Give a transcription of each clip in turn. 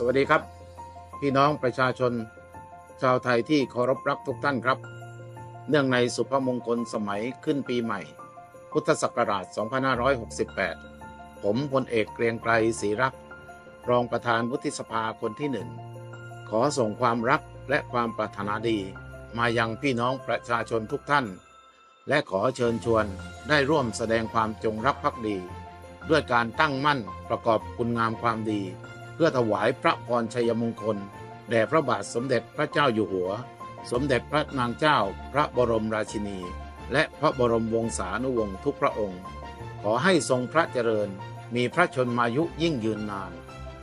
สวัสดีครับ พี่น้องประชาชน ชาวไทยที่เคารพรักทุกท่านครับ เนื่องในสุภมงคลสมัยขึ้นปีใหม่ พุทธศักราช 2568 ผมพลเอกเกรียงไกรศรีรัก รองประธานวุฒิสภาคนที่หนึ่ง ขอส่งความรักและความปรารถนาดี มายังพี่น้องประชาชนทุกท่าน และขอเชิญชวนได้ร่วมแสดงความจงรักภักดี ด้วยการตั้งมั่นประกอบคุณงามความดี พื่อถวายพระพรชัยมงคลแด่พระบาทสมเด็จพระเจ้าอยู่หัว สมเด็จพระนางเจ้า พระบรมราชินี และพระบรมวงศานุวงศ์ทุกพระองค์ ขอให้ทรงพระเจริญ มีพระชนมายุยิ่งยืนนาน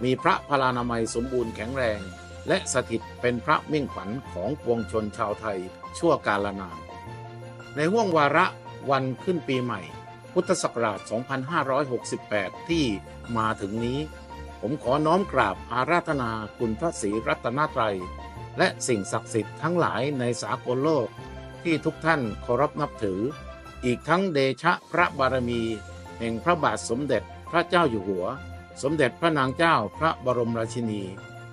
มีพระพลานามัยสมบูรณ์แข็งแรง และสถิตเป็นพระมิ่งขวัญของปวงชนชาวไทยชั่วกาลนาน ในห่วงวาระวันขึ้นปีใหม่ พุทธศักราช 2568 ที่มาถึงนี้ ผมขอน้อมกราบอาราธนาคุณพระศรีรัตนตรัย และสิ่งศักดิ์สิทธิ์ทั้งหลายในสากลโลก ที่ทุกท่านเคารพนับถือ อีกทั้งเดชะพระบารมี แห่งพระบาทสมเด็จพระเจ้าอยู่หัว สมเด็จพระนางเจ้าพระบรมราชินี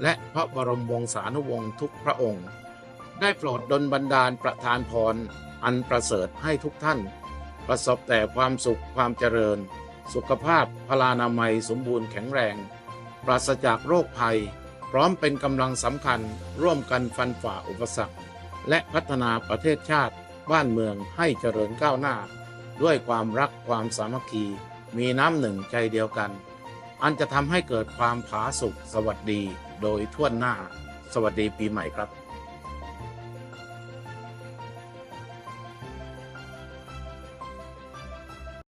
และพระบรมวงศานุวงศ์ทุกพระองค์ ได้โปรดดลบันดาลประทานพร อันประเสริฐให้ทุกท่าน ประสบแต่ความสุขความเจริญ สุขภาพพลานามัยสมบูรณ์แข็งแรง ปราศจากโรคภัย พร้อมเป็นกำลังสำคัญร่วมกันฟันฝ่าอุปสรรค และพัฒนาประเทศชาติบ้านเมืองให้เจริญก้าวหน้า ด้วยความรักความสามัคคี มีน้ำหนึ่งใจเดียวกัน อันจะทำให้เกิดความผาสุกสวัสดีโดยทั่วหน้า สวัสดีปีใหม่ครับ